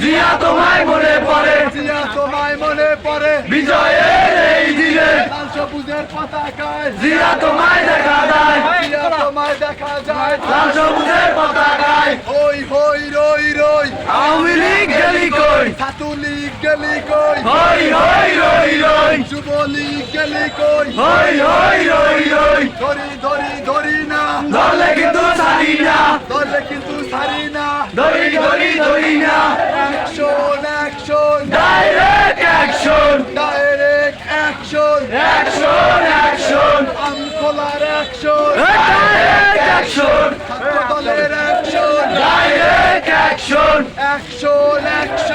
জিয়া তোমায় মনে পড়ে। জিয়া তোমায় মনে পড়ে। বিজয়ের এই দিনে। লাল সবুজের পতাকায়। জিয়া তোমায় দেখা যায়। জিয়া তোমায় দেখা যায়। লাল সবুজের পতাকায়। হই হই রই রই। আওয়ামী লীগ গেলি কই? ছাত্রলীগ গেলি কই? হই হই রই রই। যুবলীগ গেলি কই? হই হই রই রই। ধরি ধরি ধরি না। ধরলে কিন্তু ছাড়ি না। ধরলে কিন্তু আমখোলার অ্যাকশন অ্যাকশন ছাত্র দলের action direct action action action